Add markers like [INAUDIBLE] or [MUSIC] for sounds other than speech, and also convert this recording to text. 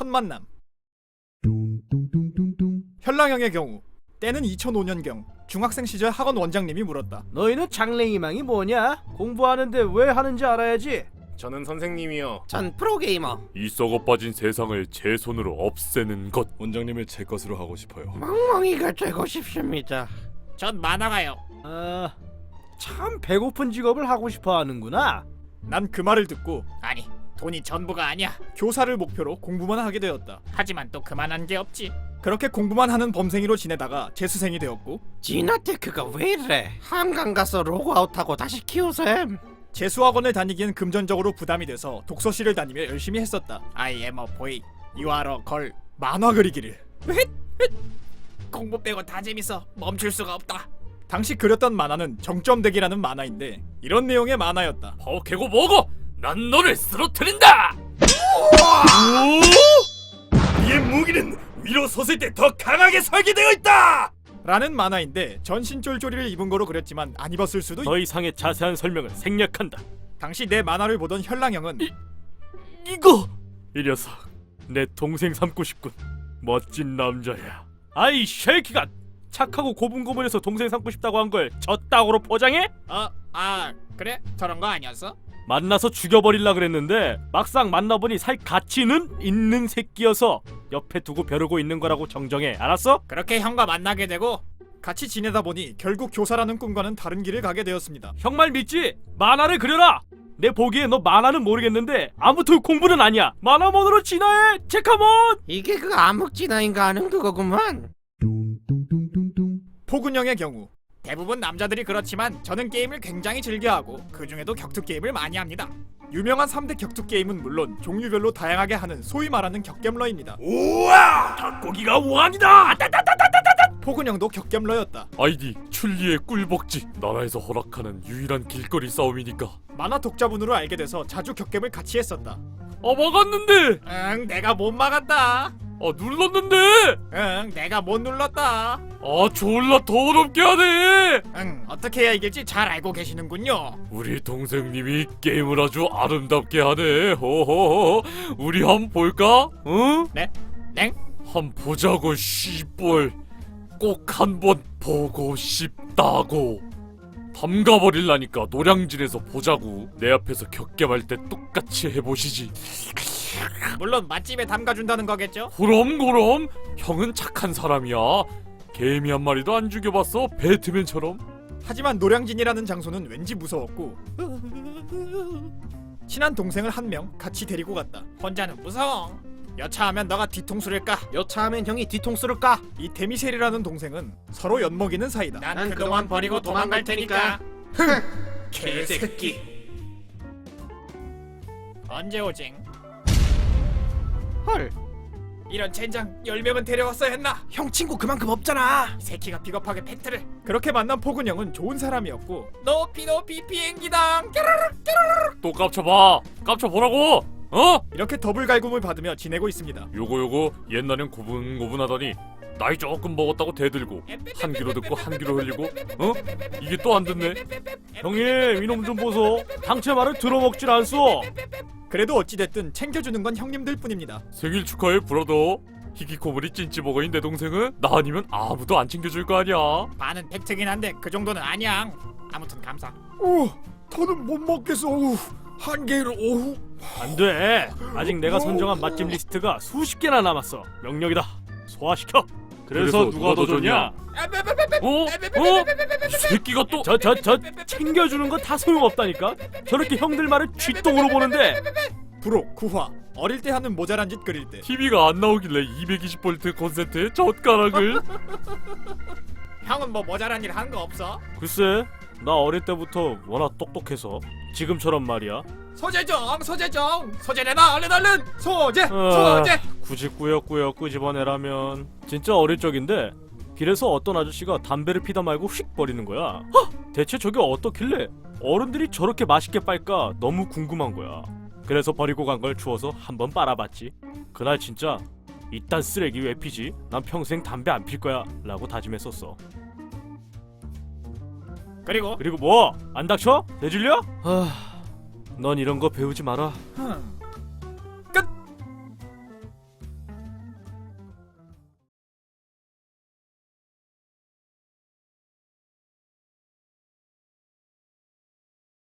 첫 만남. 뚱뚱뚱뚱뚱 현랑형의 경우 때는 2005년경 중학생 시절 학원 원장님이 물었다. 너희는 장래희망이 뭐냐? 공부하는데 왜 하는지 알아야지. 저는 선생님이요. 전 프로게이머 이 썩어 빠진 세상을 제 손으로 없애는 것. 원장님을 제 것으로 하고 싶어요. 멍멍이가 되고 싶습니다 전 만화가요. 아, 참 배고픈 직업을 하고 싶어 하는구나. 난 그 말을 듣고 아니 돈이 전부가 아니야. 교사를 목표로 공부만 하게 되었다. 하지만 또 그만한 게 없지. 그렇게 공부만 하는 범생이로 지내다가 재수생이 되었고 지나테크가 왜 이래 한강 가서 로그아웃하고 다시 키우셈 재수학원을 다니기엔 금전적으로 부담이 돼서 독서실을 다니며 열심히 했었다. I am a boy. You are a girl. 만화 그리기를. 공부 빼고 다 재밌어. 멈출 수가 없다. 당시 그렸던 만화는 정점대기라는 만화인데 이런 내용의 만화였다. 파워캐고 뭐고? 난 너를 쓰러뜨린다. 이의 무기는 위로 섰을 때 더 강하게 설계되어 있다. 라는 만화인데 전신 쫄쫄이를 입은 거로 그렸지만 안 입었을 수도 있... 더 이상의 자세한 설명을 생략한다. 당시 내 만화를 보던 현랑형은 이거 이 녀석 내 동생 삼고 싶군. 멋진 남자야. 아이 쉐이키가 착하고 고분고분해서 동생 삼고 싶다고 한걸 졌다고로 포장해? 어, 아 그래? 저런 거 아니었어? 만나서 죽여버릴라 그랬는데 막상 만나보니 살 가치는 있는 새끼여서 옆에 두고 벼르고 있는 거라고 정정해. 알았어? 그렇게 형과 만나게 되고 같이 지내다 보니 결국 교사라는 꿈과는 다른 길을 가게 되었습니다. 형 말 믿지? 만화를 그려라! 내 보기에 너 만화는 모르겠는데 아무튼 공부는 아니야. 만화몬으로 진화해! 체카몬 이게 그 암흑 진화인가 하는 그거구만. 뚱뚱뚱뚱뚱. 포근형의 경우 대부분 남자들이 그렇지만 저는 게임을 굉장히 즐겨하고 그 중에도 격투 게임을 많이 합니다. 유명한 3대 격투 게임은 물론 종류별로 다양하게 하는 소위 말하는 격겜러입니다. 우와! 닭고기가 왕이다. 포근 형도 격겜러였다. 아이디 출리의 꿀벅지. 나라에서 허락하는 유일한 길거리 싸움이니까. 만화 독자분으로 알게 돼서 자주 격겜을 같이 했었다. 아 막았는데. 응, 내가 못 막았다. 아 눌렀는데. 응, 내가 못 눌렀다. 아 졸라 더럽게 하네. 응, 어떻게 해야 이길지 잘 알고 계시는군요. 우리 동생님이 게임을 아주 아름답게 하네. 호호호. 우리 한 볼까? 응? 네? 네? 한 보자고 씨뻘. 꼭한 번 보고 싶다고. 담가버릴라니까 노량진에서 보자고. 내 앞에서 격겜할 때 똑같이 해보시지. 물론 맛집에 담가준다는 거겠죠? 그럼 그럼 형은 착한 사람이야. 개미 한 마리도 안 죽여봤어 배트맨처럼. 하지만 노량진이라는 장소는 왠지 무서웠고 친한 동생을 한 명 같이 데리고 갔다. 혼자는 무서워. 여차하면 너가 뒤통수를 까. 여차하면 형이 뒤통수를 까 이 데미셀이라는 동생은 서로 엿먹이는 사이다. 난, 난 그동안 그동안 버리고 도망갈 테니까. [LAUGHS] 개새끼. 언제 오징? 헐 이런 젠장 10명은 데려왔어야 했나? 형 친구 그만큼 없잖아 이 새끼가 비겁하게 팩트를 그렇게 만난 포근 형은 좋은 사람이었고 높이 높이 비행기당 또 깝쳐봐. 깝쳐보라고. 어? 이렇게 더블 갈굼을 받으며 지내고 있습니다. 요거 요거 옛날엔 고분고분하더니 나이 조금 먹었다고 대들고 한 귀로 듣고 한 귀로 흘리고 어? 이게 또 안 듣네. 형님 이놈 좀 보소 당체 말을 들어먹질 않소 그래도 어찌됐든 챙겨주는 건 형님들 뿐입니다. 생일 축하해 브라더. 히키코모리 찐찌버거인 내 동생은 나 아니면 아무도 안 챙겨줄 거 아니야. 반은 팩트긴 한데 그 정도는 아니야 아무튼 감사 오, 더는 못 먹겠어. 오, 한 개를 오후. 안돼 아직 내가 선정한 맛집 리스트가 수십 개나 남았어 명령이다 소화시켜 그래서, 누가 더 좋냐 어? 어? 이 새끼가 또 저 저 저 챙겨주는 거다 소용없다니까 저렇게 형들 말을 쥐똥으로 보는데 부록, 구화. 어릴 때 하는 모자란 짓 그릴 때. TV가 안 나오길래 220V 콘센트에 젓가락을 [LAUGHS] 형은 뭐 모자란 일 한 거 없어? 글쎄 나 어릴 때부터 워낙 똑똑해서 지금처럼 말이야 소재정 소재정 소재 내놔 얼른 얼른 소재. 아, 소재 굳이 꾸역꾸역 끄집어내라면 진짜 어릴 적인데 길에서 어떤 아저씨가 담배를 피다 말고 휙 버리는 거야 대체 저게 어떻길래 어른들이 저렇게 맛있게 빨까 너무 궁금한 거야 그래서 버리고 간 걸 주워서 한번 빨아봤지 그날 진짜 이딴 쓰레기 왜 피지? 난 평생 담배 안 필 거야 라고 다짐했었어 그리고 그리고 뭐? 안 닥쳐? 내질려? 아, 넌 이런 거 배우지 마라 흠,